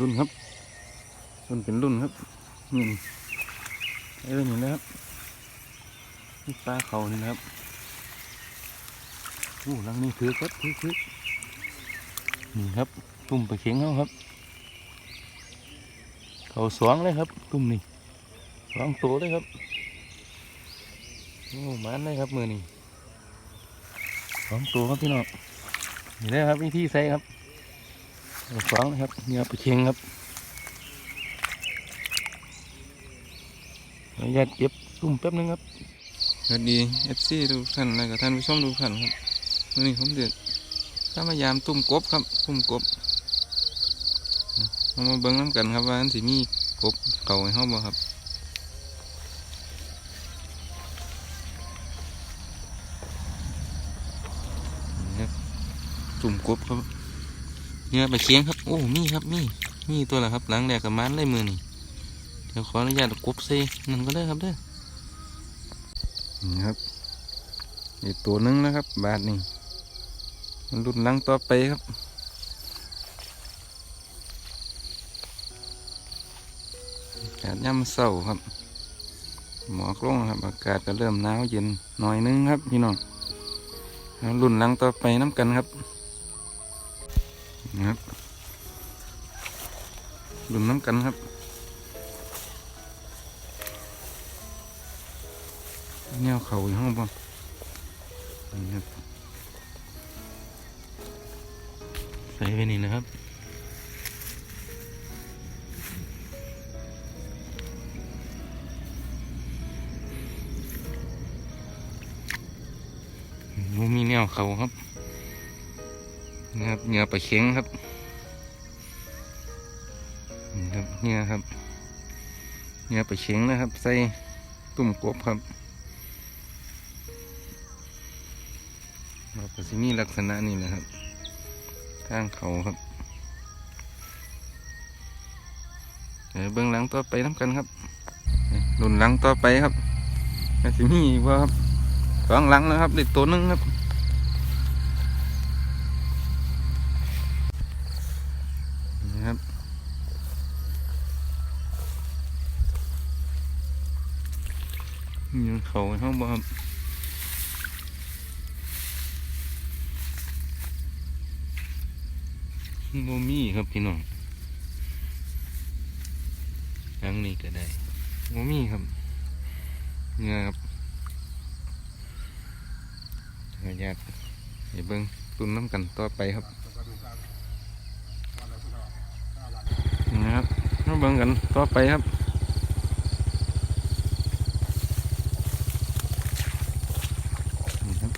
รุ่นครับ รุ่นเป็นรุ่นครับนี่ไอ้เรื่องนี้นะครับนี่ปลาเขานี่นะครับโอ้หลังนี้ถือครับถือถือนี่ครับ ตุ่มไปเข็งเขาครับ เขาสวงเลยครับ ตุ่มนี่สวงโตเลยครับโอ้มันเลยครับมือนี่สวงโตครับพี่น้องนี่เลยครับวิธีใส่ครับ เขาสวงครับเนี่ยไปเข็งครับขออนุญาตเก็บตุ่มแป๊บนึงครับสวัสดีเอฟซีทุกท่านและก็ท่านผู้ชมทุกท่านครับวันนี้ผมเดือดถ้ามายามตุ่มกบครับตุ่มกบเอามาเบิ้งน้ำกันครับว่าอันสิมีกบเก่าให้เฮาบ่ครับนี่ครับตุ่มกบครับ เนี่ยไปเคียงครับ โอ้ มีครับ มี มีตัวละครับ หลังแรกกับมันได้มือนี่เดี๋ยวขออนุญาตเอากบใส่นั่นก็ได้ครับเด้อนี่ครับอีกตัวหนึงนะครับ บาทนี่มันรุ่นหลังต่อไปครับอากาศย่ำเศร้าครับ หมอกลงครับ อากาศก็เริ่มหนาวเย็นหน่อยนึงครับ พี่น้องแล้วรุ่นหลังต่อไปน้ำกันครับ นะครับรุ่นน้ำกันครับแนวเขาอยู่ห้องบ่นี่ครับใส่ไปนี่นะครับมีแนวเขาครับ นะครับเงือปลาเข็งครับนี่ครับเนี่ยครับเงือปลาเข็งนะครับ ใส่ตุ่มกบครับเราก็สิมีลักษณะนี้นะครับข้างเขาครับเดี๋ยวเบื้องหลังต่อไปน้ำกันครับรุ่นหลังต่อไปครับก็สิมีอีกว่าครับสองหลังนะครับเด็กตัวหนึงครับ เขาห้องบ่ครับโมมี่ครับพี่น้องครั้งนี้ก็ได้โมมี่ครับเงือครับขออนุญาตเดี๋ยวเบิ้งตุนน้ำกันต่อไปครับนะครับมาเบิ้งกันต่อไปครับนี่ครับ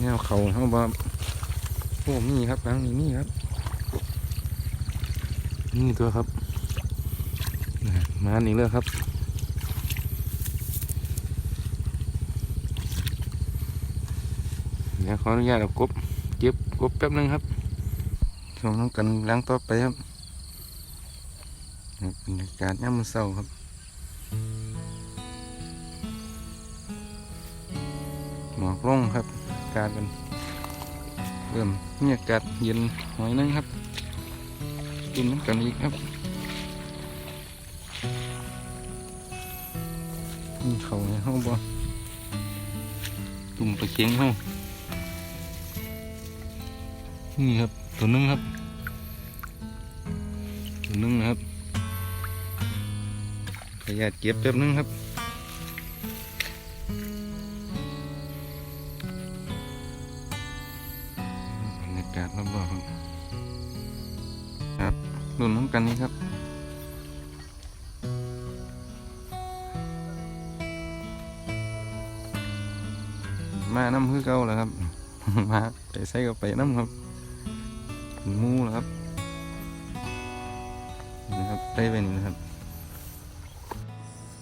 แนวเขาเขาบ่โอ้มีครับหลังนี้มีครับนี่ตัวครับมาอีกแล้วครับเดี๋ยวขออนุญาตเอากบเก็บกบแป๊บนึงครับชมน้ำกันล้างต่อไปครับบรรยากาศย่ำเศร้าครับหมอกลงครับากาศมันเริ่มมีอากาศเย็นหน่อยนึงครับกินน้ำกันอีกครับนี่เขาในห้องบ่ตุ่มไปเคียงห้องนี่ครับตัวนึงครับ ตัวนึงนะครับขออนุญาตเก็บแป๊บนึงครับากาศรอบๆครับรุ่นน้ำกันนี้ครับมาน้ำคือเก่าแล้วครับ มาไปใส่กับไปน้ำครับมูแล้วครับนี่ครับได้ไปนี่นะครับ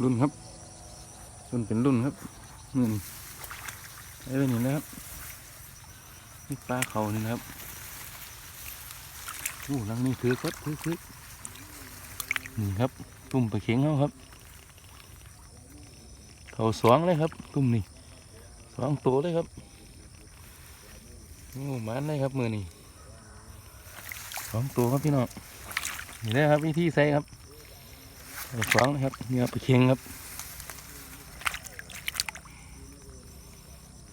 รุ่นครับ รุ่นเป็นรุ่นครับนี่ได้ไปนี่นะครับนี่ปลาเขานี่นะครับ อ้ลังนี้ถือครับถือถือนี่ครับ ตุ่มไปเข็งเขาครับ เขาสวงเลยครับ ตุ่มนี่สวงตัวเลยครับโอ้มันเลยครับมือนี่สองตัวครับพี่น้องนี่ได้ครับวิธีใส่ครับส่สองนะครับเนี่ยไปเคียงครับ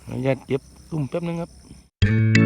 ขออนุญาตเก็บตุ่มแป๊บนึงครับ